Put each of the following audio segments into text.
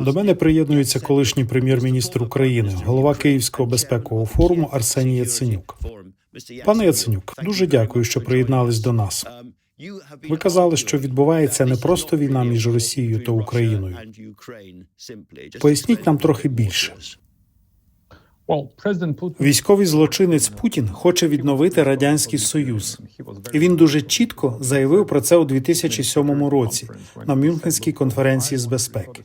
До мене приєднується колишній прем'єр-міністр України, голова Київського безпекового форуму Арсеній Яценюк. Пане Яценюк, дуже дякую, що приєднались до нас. Ви казали, що відбувається не просто війна між Росією та Україною. Поясніть нам трохи більше. Військовий злочинець Путін хоче відновити радянський союз, і він дуже чітко заявив про це у 2007 році на Мюнхенській конференції з безпеки.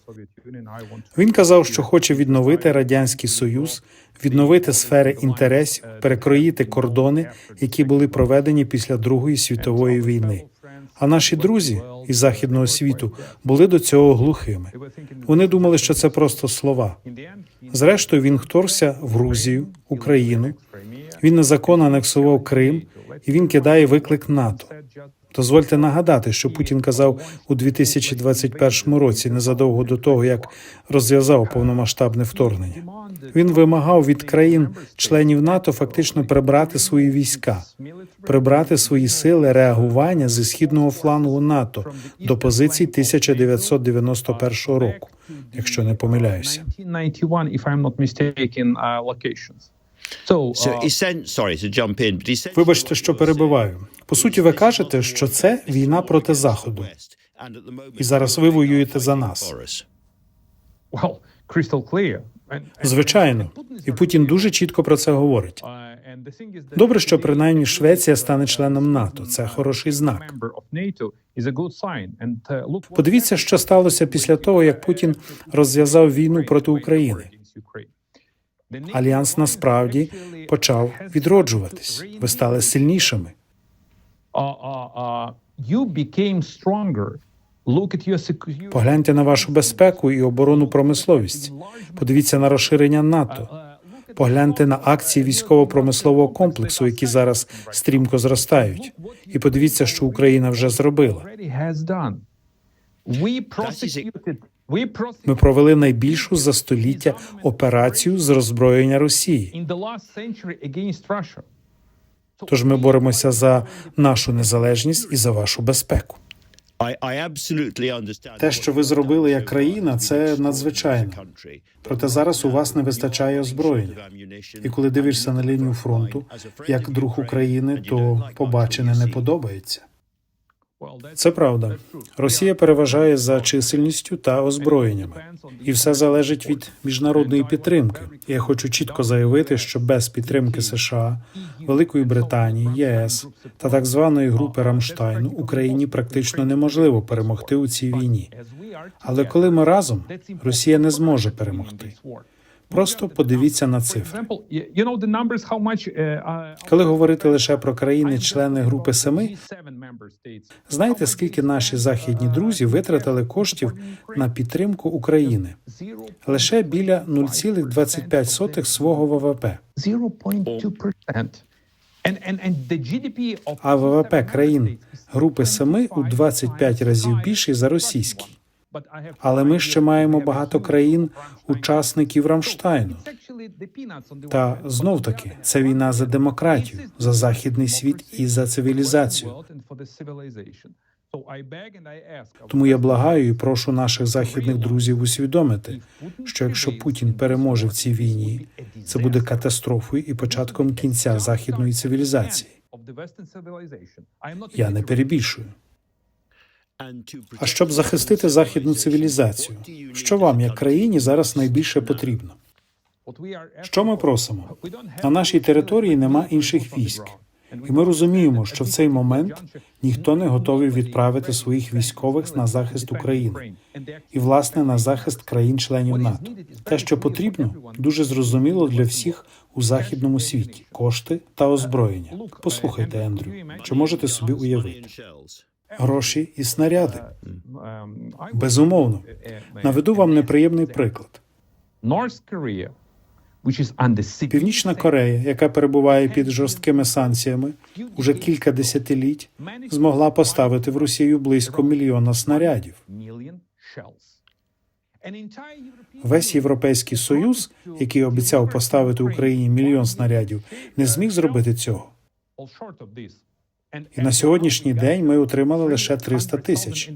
Він казав, що хоче відновити радянський союз, відновити сфери інтересів, перекроїти кордони, які були проведені після Другої світової війни. А наші друзі із західного світу були до цього глухими. Вони думали, що це просто слова. Зрештою, він вторгся в Грузію, Україну. Він незаконно анексував Крим, і він кидає виклик НАТО. Дозвольте нагадати, що Путін казав у 2021 році, незадовго до того, як розв'язав повномасштабне вторгнення. Він вимагав від країн-членів НАТО фактично прибрати свої війська, прибрати свої сили реагування зі східного флангу НАТО до позицій 1991 року, якщо не помиляюся. 1991, if I'm not mistaken, uh, Вибачте, що перебиваю. По суті, ви кажете, що це війна проти заходу, і зараз ви воюєте за нас. Звичайно, і Путін дуже чітко про це говорить. uh, Добре, що принаймні Швеція стане членом НАТО. Це хороший знак. uh, Подивіться, що сталося після того, як Путін розв'язав війну проти України. Альянс насправді почав відроджуватись. Ви стали сильнішими. Погляньте на вашу безпеку і оборонну промисловість. Подивіться на розширення НАТО. Погляньте на акції військово-промислового комплексу, які зараз стрімко зростають. І подивіться, що Україна вже зробила. Ми провели найбільшу за століття операцію з роззброєння Росії. Тож ми боремося за нашу незалежність і за вашу безпеку. Те, що ви зробили як країна, це надзвичайно. Проте зараз у вас не вистачає озброєння. І коли дивишся на лінію фронту, як друг України, то побачене не подобається. Це правда. Росія переважає за чисельністю та озброєннями, і все залежить від міжнародної підтримки. Я хочу чітко заявити, що без підтримки США, Великої Британії, ЄС та так званої групи Рамштайну Україні практично неможливо перемогти у цій війні. Але коли ми разом, Росія не зможе перемогти. Просто подивіться на цифри. Коли говорити лише про країни-члени групи Семи, G7 знаєте, скільки наші західні друзі витратили коштів на підтримку України? Лише біля 0,25 свого ВВП. 0.2%. And, and, and the GDP of А ВВП G7 країн групи Семи у 25 разів більший за російський. Але ми ще маємо багато країн-учасників Рамштайну. Та знов таки це війна за демократію, за західний світ і за цивілізацію. Тому я благаю і прошу наших західних друзів усвідомити, що якщо Путін переможе в цій війні, це буде катастрофою і початком кінця західної цивілізації. Я не перебільшую. А щоб захистити західну цивілізацію, що вам, як країні, зараз найбільше потрібно? Що ми просимо? На нашій території нема інших військ, і ми розуміємо, що в цей момент ніхто не готовий відправити своїх військових на захист України і, власне, на захист країн-членів НАТО. Те, що потрібно, дуже зрозуміло для всіх у західному світі: кошти та озброєння. Послухайте, Ендрю, чи можете собі уявити. Гроші і снаряди? Безумовно, наведу вам неприємний приклад. Північна Корея, яка перебуває під жорсткими санкціями уже кілька десятиліть, змогла поставити в Росію близько мільйона снарядів. Весь європейський союз, який обіцяв поставити Україні мільйон снарядів, не зміг зробити цього. І на сьогоднішній день ми отримали лише 300 тисяч.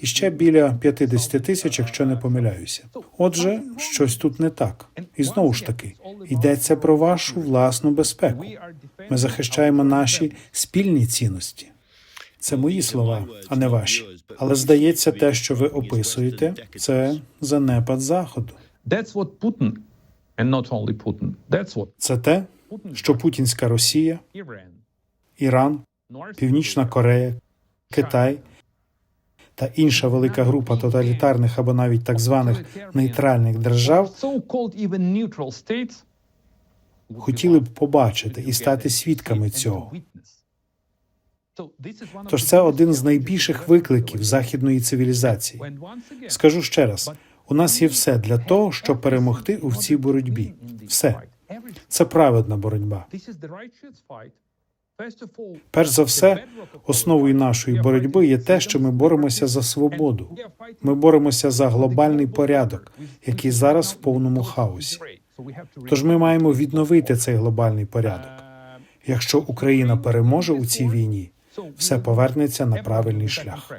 І ще біля 50 тисяч, якщо не помиляюся. Отже, щось тут не так. І знову ж таки, йдеться про вашу власну безпеку. Ми захищаємо наші спільні цінності. Це мої слова, а не ваші. Але здається, те, що ви описуєте, це занепад заходу. Це те, що путінська Росія, Іран, Північна Корея, Китай та інша велика група тоталітарних або навіть так званих нейтральних держав хотіли б побачити і стати свідками цього. Тож це один з найбільших викликів західної цивілізації. Скажу ще раз: у нас є все для того, щоб перемогти у цій боротьбі. Все це праведна боротьба. Перш за все, основою нашої боротьби є те, що ми боремося за свободу. Ми боремося за глобальний порядок, який зараз в повному хаосі. Тож ми маємо відновити цей глобальний порядок. Якщо Україна переможе у цій війні, все повернеться на правильний шлях.